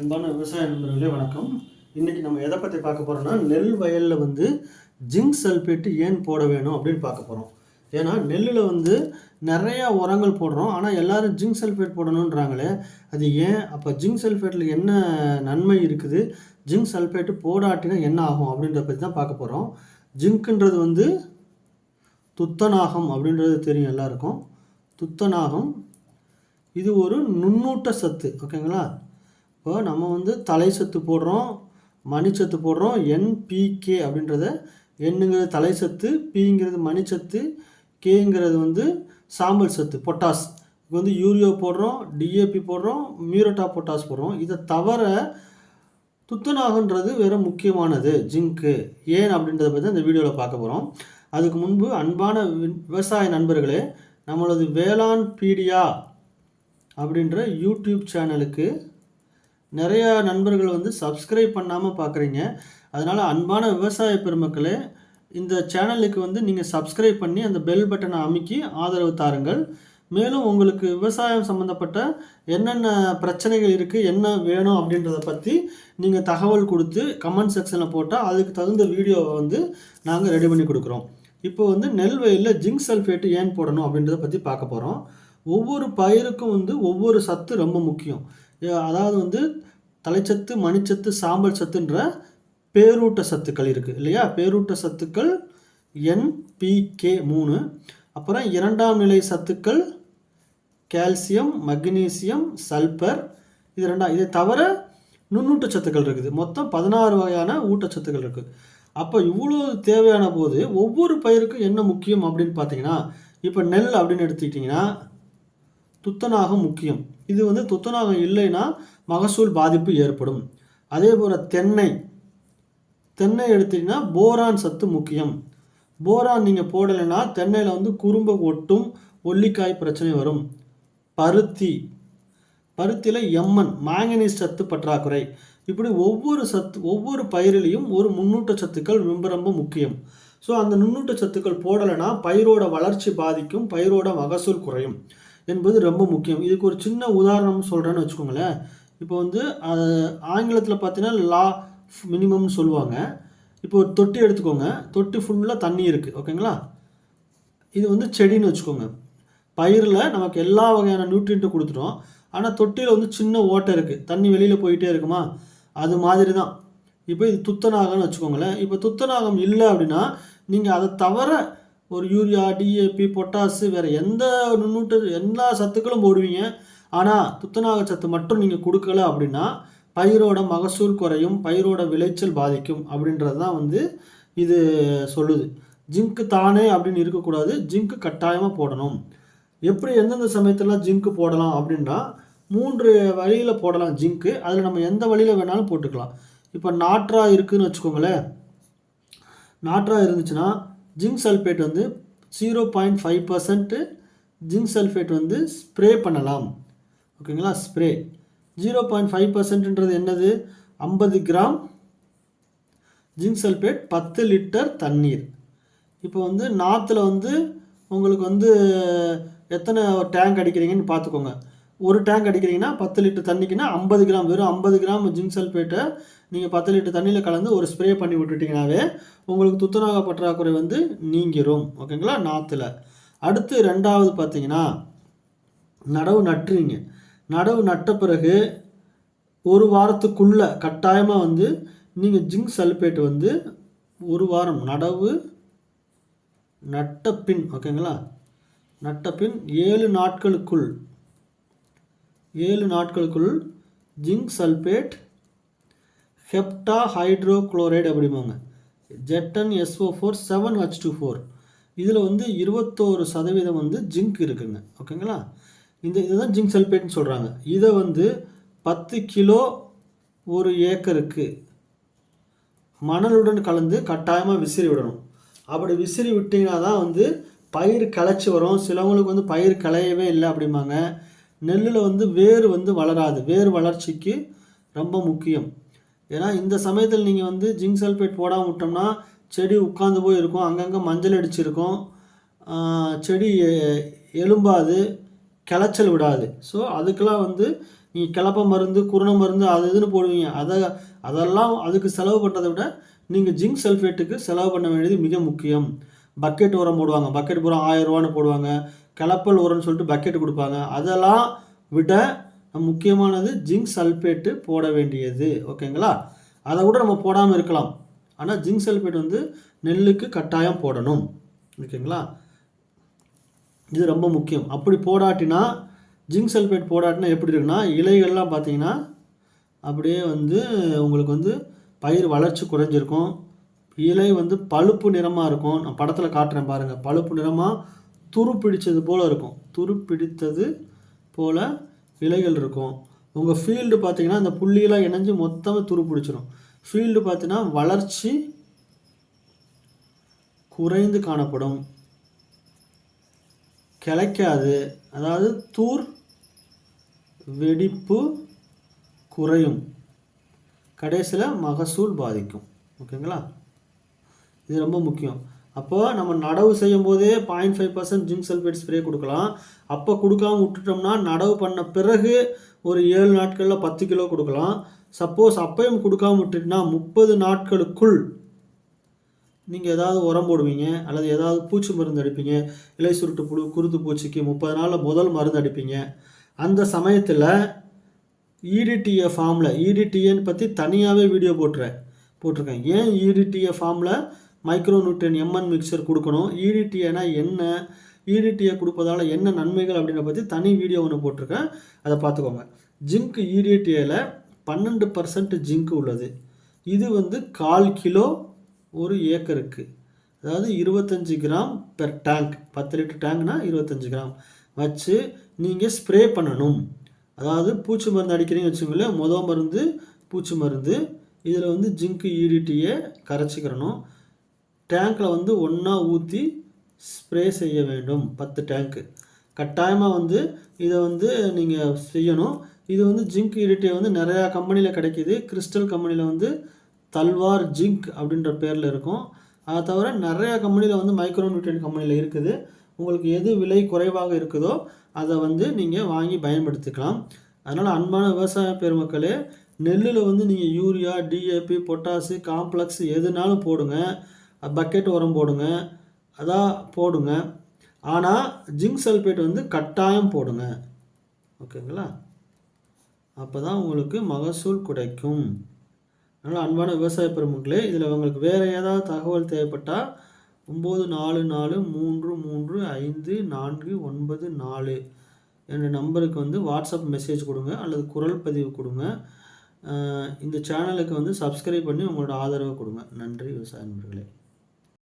அன்பான விவசாய நண்பர்களே வணக்கம். இன்றைக்கி நம்ம எதை பற்றி பார்க்க போகிறோம்னா நெல் வயலில் வந்து ஜிங்க் சல்ஃபேட்டு ஏன் போட வேணும் அப்படின்னு பார்க்க போகிறோம் ஏன்னா நெல்லில் வந்து நிறையா உரங்கள் போடுறோம். ஆனால் எல்லாரும் ஜிங்க் சல்ஃபேட் போடணுன்றாங்களே அது ஏன்? அப்போ ஜிங்க் சல்ஃபேட்டில் என்ன நன்மை இருக்குது? ஜிங்க் சல்ஃபேட்டு போடாட்டினா என்ன ஆகும் அப்படின்றத பற்றி தான் பார்க்க போகிறோம் ஜிங்க்குன்றது வந்து துத்தநாகம் அப்படின்றது தெரியும் எல்லாருக்கும். துத்தநாகம் இது ஒரு நுண்ணூட்ட சத்து ஓகேங்களா? இப்போ நம்ம வந்து தலை சத்து போடுறோம் மணிச்சத்து போடுறோம் என்பிகே அப்படின்றத எண்ணுங்கிறது தலை சத்து பிங்கிறது மணிச்சத்து கேங்கிறது வந்து சாம்பல் சத்து பொட்டாஸ் இப்போ வந்து யூரியா போடுறோம் டிஏபி போடுறோம் மியூரட்டா பொட்டாஸ் போடுறோம். இதை தவிர துத்தநாகன்றது வேறு முக்கியமானது ஜிங்க்கு ஏன் அப்படின்றத பற்றி இந்த வீடியோவில் பார்க்க போகிறோம் அதுக்கு முன்பு அன்பான வி- விவசாய நண்பர்களே நம்மளது வேளாண் பீடியா அப்படின்ற யூடியூப் சேனலுக்கு நிறையா நண்பர்கள் வந்து சப்ஸ்கிரைப் பண்ணாமல் பார்க்குறீங்க அதனால் அன்பான விவசாய பெருமக்களே இந்த சேனலுக்கு வந்து நீங்கள் சப்ஸ்கிரைப் பண்ணி அந்த பெல் பட்டனை அமுக்கி ஆதரவு தாருங்கள். மேலும் உங்களுக்கு விவசாயம் சம்மந்தப்பட்ட என்னென்ன பிரச்சனைகள் இருக்குது என்ன வேணும் அப்படின்றத பற்றி நீங்கள் தகவல் கொடுத்து கமெண்ட் செக்ஷனில் போட்டால் அதுக்கு தகுந்த வீடியோவை வந்து நாங்கள் ரெடி பண்ணி கொடுக்குறோம். இப்போ வந்து நெல் வயலில் ஜிங்க் சல்ஃபேட்டு ஏன் போடணும் அப்படின்றத பற்றி பார்க்க போகிறோம் ஒவ்வொரு பயிருக்கும் வந்து ஒவ்வொரு சத்து ரொம்ப முக்கியம். அதாவது வந்து தலைச்சத்து மணிச்சத்து சாம்பல் சத்துன்ற பேரூட்ட சத்துக்கள் இருக்குது இல்லையா? பேரூட்ட சத்துக்கள் என்பிகே மூணு. அப்புறம் இரண்டாம் நிலை சத்துக்கள் கால்சியம் மக்னீசியம் சல்பர் இது ரெண்டாம் இதை தவிர நுண்ணூட்ட சத்துக்கள் இருக்குது. மொத்தம் பதினாறு வகையான ஊட்டச்சத்துக்கள் இருக்குது அப்போ இவ்வளோ தேவையான போது ஒவ்வொரு பயிருக்கும் என்ன முக்கியம் அப்படின்னு பார்த்தீங்கன்னா இப்போ நெல் அப்படின்னு எடுத்துக்கிட்டிங்கன்னா துத்தநாகம் முக்கியம். இது வந்து துத்தநாகம் இல்லைன்னா மகசூல் பாதிப்பு ஏற்படும். அதே போல் தென்னை. தென்னை எடுத்தீங்கன்னா போரான் சத்து முக்கியம். போரான் நீங்கள் போடலைன்னா தென்னையில் வந்து குறும்பை ஒட்டும் ஒல்லிக்காய் பிரச்சனை வரும். பருத்தி. பருத்தியில் எம்மன் மாங்கனீஸ் சத்து பற்றாக்குறை. இப்படி ஒவ்வொரு சத்து ஒவ்வொரு பயிரிலையும் ஒரு முன்னூட்ட சத்துக்கள் ரொம்ப ரொம்ப முக்கியம். ஸோ அந்த நுண்ணூட்ட சத்துக்கள் போடலைன்னா பயிரோட வளர்ச்சி பாதிக்கும் பயிரோட மகசூல் குறையும். என்பது ரொம்ப முக்கியம். இதுக்கு ஒரு சின்ன உதாரணம் சொல்கிறேன்னு வச்சுக்கோங்களேன். இப்போ வந்து ஆங்கிலத்தில் பார்த்தீங்கன்னா லா மினிமம்னு சொல்லுவாங்க. இப்போ ஒரு தொட்டி எடுத்துக்கோங்க. தொட்டி ஃபுல்லாக தண்ணி இருக்குது ஓகேங்களா இது வந்து செடின்னு வச்சுக்கோங்க. பயிரில் நமக்கு எல்லா வகையான நியூட்ரியண்ட்டும் கொடுத்துட்டோம் ஆனால் தொட்டியில் வந்து சின்ன ஓட்டை இருக்குது தண்ணி வெளியில் போயிட்டே இருக்குமா? அது மாதிரி தான் இப்போ இது துத்தநாகம்னு வச்சுக்கோங்களேன். இப்போ துத்தநாகம் இல்லை அப்படின்னா நீங்கள் அதை தவிர ஒரு யூரியா டிஏபி பொட்டாசு வேறு எந்த நுண்ணூட்டு எல்லா சத்துக்களும் போடுவீங்க. ஆனால் துத்தநாக சத்து மட்டும் நீங்கள் கொடுக்கல அப்படின்னா பயிரோட மகசூல் குறையும் பயிரோட விளைச்சல் பாதிக்கும் அப்படின்றது தான் வந்து இது சொல்லுது. ஜிங்க்கு தானே அப்படின்னு இருக்கக்கூடாது. ஜிங்க்கு கட்டாயமாக போடணும். எப்படி எந்தெந்த சமயத்தில் ஜிங்க்கு போடலாம் அப்படின்னா மூன்று வழியில் போடலாம் ஜிங்க்கு அதில் நம்ம எந்த வழியில் வேணாலும் போட்டுக்கலாம். இப்போ நாற்றா இருக்குன்னு வச்சுக்கோங்களேன். நாற்றா இருந்துச்சுன்னா ஜிங்க் சல்ஃபேட் வந்து zero point five percent zinc sulphate வந்து ஸ்ப்ரே பண்ணலாம். ஓகேங்களா? ஸ்ப்ரே ஜீரோ பாயிண்ட் ஃபைவ் பர்சன்ட்ன்றது என்னது? ஐம்பது கிராம் ஜிங்க் சல்ஃபேட் பத்து லிட்டர் தண்ணீர். இப்போ வந்து நாற்றுல வந்து உங்களுக்கு வந்து எத்தனை டேங்க் அடிக்கிறீங்கன்னு பார்த்துக்கோங்க. ஒரு டேங்க் அடிக்கிறீங்கன்னா பத்து லிட்டர் தண்ணிக்குன்னா ஐம்பது கிராம் வெறும் ஐம்பது கிராம் ஜிங்க் சல்ஃபேட்டை நீங்கள் பத்து லிட்டர் தண்ணியில் கலந்து ஒரு ஸ்ப்ரே பண்ணி விட்டுட்டிங்கனாவே உங்களுக்கு துத்தநாக பற்றாக்குறை வந்து நீங்கிரும். ஓகேங்களா? நாற்றுல அடுத்து ரெண்டாவது பார்த்தீங்கன்னா நடவு நட்டுறீங்க. நடவு நட்ட பிறகு ஒரு வாரத்துக்குள்ளே கட்டாயமாக வந்து நீங்கள் ஜிங்க் சல்பேட் வந்து ஒரு வாரம் நடவு நட்ட பின் ஓகேங்களா? நட்ட பின் ஏழு நாட்களுக்குள் ஏழு நாட்களுக்குள் ஜிங்க் சல்பேட் ஹெப்டா ஹைட்ரோகுளோரைடு அப்படிம்பாங்க ஜெட்டன் S O four seven H two four இதில் வந்து இருபத்தோரு சதவீதம் வந்து ஜிங்க் இருக்குங்க. ஓகேங்களா? இந்த இதுதான் ஜிங்க் சல்பேட்னு சொல்கிறாங்க இதை வந்து பத்து கிலோ ஒரு ஏக்கருக்கு மணலுடன் கலந்து கட்டாயமாக விசிறி விடணும். அப்படி விசிறி விட்டிங்கன்னா தான் வந்து பயிர் கிளச்சி வரும். சிலவங்களுக்கு வந்து பயிர் கிளையவே இல்லை அப்படிம்பாங்க. நெல்லில் வந்து வேர் வந்து வளராது. வேர் வளர்ச்சிக்கு ரொம்ப முக்கியம். ஏன்னா இந்த சமயத்தில் நீங்கள் வந்து ஜிங்க் சல்ஃபேட் போடாமல் விட்டோம்னா செடி உட்காந்து போய் இருக்கும். அங்கங்கே மஞ்சள் அடிச்சிருக்கும். செடி எலும்பாது கிளச்சல் விடாது. ஸோ அதுக்கெலாம் வந்து நீங்கள் கிளப்ப மருந்து குருண மருந்து அது இதுன்னு போடுவீங்க. அதை அதெல்லாம் அதுக்கு செலவு பண்ணுறதை விட நீங்கள் ஜிங்க் சல்ஃபேட்டுக்கு செலவு பண்ண வேண்டியது மிக முக்கியம். பக்கெட் உரம் போடுவாங்க. பக்கெட் பூரா ரூபான்னு போடுவாங்க. கிளப்பல் உரம்னு சொல்லிட்டு பக்கெட் கொடுப்பாங்க. அதெல்லாம் விட முக்கியமானது ஜிங்க் சல்ஃபேட்டு போட வேண்டியது ஓகேங்களா? அதை கூட நம்ம போடாமல் இருக்கலாம். ஆனால் ஜிங்க் சல்ஃபேட் வந்து நெல்லுக்கு கட்டாயம் போடணும் ஓகேங்களா? இது ரொம்ப முக்கியம். அப்படி போடாட்டினா ஜிங்க் சல்ஃபேட் போடாட்டினா எப்படி இருக்குன்னா இலைகள்லாம் பார்த்தீங்கன்னா அப்படியே வந்து உங்களுக்கு வந்து பயிர் வளர்ச்சி குறைஞ்சிருக்கும். இலை வந்து பழுப்பு நிறமாக இருக்கும். நான் படத்தில் காட்டுறேன் பாருங்கள் பழுப்பு நிறமாக துரு பிடித்தது போல் இருக்கும். துரு பிடித்தது போல் இலைகள் இருக்கும். உங்கள் ஃபீல்டு பார்த்தீங்கன்னா அந்த புள்ளியெல்லாம் இணைஞ்சு மொத்தமாக துரு பிடிச்சிரும் ஃபீல்டு பார்த்தீங்கன்னா வளர்ச்சி குறைந்து காணப்படும். கிளைக்காது. அதாவது தூர் வெடிப்பு குறையும். கடைசியில் மகசூல் பாதிக்கும். ஓகேங்களா? இது ரொம்ப முக்கியம். அப்போ நம்ம நடவு செய்யும் போதே point five percent zinc sulphate spray கொடுக்கலாம். அப்போ கொடுக்காம விட்டுட்டோம்னா நடவு பண்ண பிறகு ஒரு ஏழு நாட்களில் பத்து கிலோ கொடுக்கலாம். சப்போஸ் அப்பையும் கொடுக்காம விட்டுட்டுனா முப்பது நாட்களுக்குள் நீங்கள் ஏதாவது உரம் போடுவீங்க அல்லது ஏதாவது பூச்சி மருந்து அடிப்பீங்க இலை சுருட்டு புழு குருத்து பூச்சிக்கு முப்பது நாளில் முதல் மருந்து அடிப்பீங்க. அந்த சமயத்தில் இடிடிஏ ஃபார்மில் இடிடிஏன்னு பற்றி தனியாகவே வீடியோ போட்டுறேன் போட்டிருக்கேன். ஏன் இடிடிஏ ஃபார்மில் மைக்ரோ நியூட்ரியன் எம்என் மிக்சர் கொடுக்கணும். இடிடிஏனா என்ன? ஈடிடியை கொடுப்பதால் என்ன நன்மைகள் அப்படின்ற பற்றி தனி வீடியோ ஒன்று போட்டிருக்கேன். அதை பார்த்துக்கோங்க. ஜிங்க் இடிடிஏல பன்னெண்டு பர்சன்ட் ஜிங்க் உள்ளது. இது வந்து கால் கிலோ ஒரு ஏக்கருக்கு. அதாவது இருபத்தஞ்சி கிராம் பெர் டேங்க் பத்து லிட்டர் டேங்க்னா இருபத்தஞ்சி கிராம். வச்சு நீங்கள் ஸ்ப்ரே பண்ணணும். அதாவது பூச்சி மருந்து அடிக்கிறீங்கன்னு வச்சுக்கோங்களேன் மொதல் மருந்து பூச்சி மருந்து. இதில் வந்து ஜிங்க்கு ஈடிட்டியை கரைச்சிக்கிறணும். டேங்க்கில் வந்து ஒன்றா ஊற்றி ஸ்ப்ரே செய்ய வேண்டும். பத்து டேங்க்கு கட்டாயமாக வந்து இதை வந்து நீங்கள் செய்யணும். இது வந்து ஜிங்க் ஈடிட்டியை வந்து நிறையா கம்பெனியில் கிடைக்கிது. கிறிஸ்டல் கம்பெனியில் வந்து தல்வார் ஜிங்க் அப்படின்ற பேரில் இருக்கும். அதை தவிர நிறையா கம்பெனியில் வந்து மைக்ரோ நியூட்ரியன் கம்பெனியில் இருக்குது. உங்களுக்கு எது விலை குறைவாக இருக்குதோ அதை வந்து நீங்கள் வாங்கி பயன்படுத்திக்கலாம். அதனால் அன்பான விவசாய பெருமக்களே நெல்லில் வந்து நீங்கள் யூரியா டிஏபி பொட்டாசு காம்ப்ளெக்ஸ் எதுனாலும் போடுங்க. பக்கெட் உரம் போடுங்க. அதான் போடுங்க. ஆனால் ஜிங்க் சல்ஃபேட் வந்து கட்டாயம் போடுங்க. ஓகேங்களா அப்போ தான் உங்களுக்கு மகசூல் கிடைக்கும் அதனால் அன்பான விவசாய பெருமக்களே இதில் உங்களுக்கு வேறு ஏதாவது தகவல் தேவைப்பட்டால் ஒம்பது நாலு நாலு மூன்று மூன்று ஐந்து நான்கு ஒன்பது நாலு என்ற நம்பருக்கு வந்து வாட்ஸ்அப் மெசேஜ் கொடுங்க அல்லது குரல் பதிவு கொடுங்க. இந்த சேனலுக்கு வந்து சப்ஸ்கிரைப் பண்ணி உங்களோட ஆதரவை கொடுங்க. நன்றி விவசாய நண்பர்களே.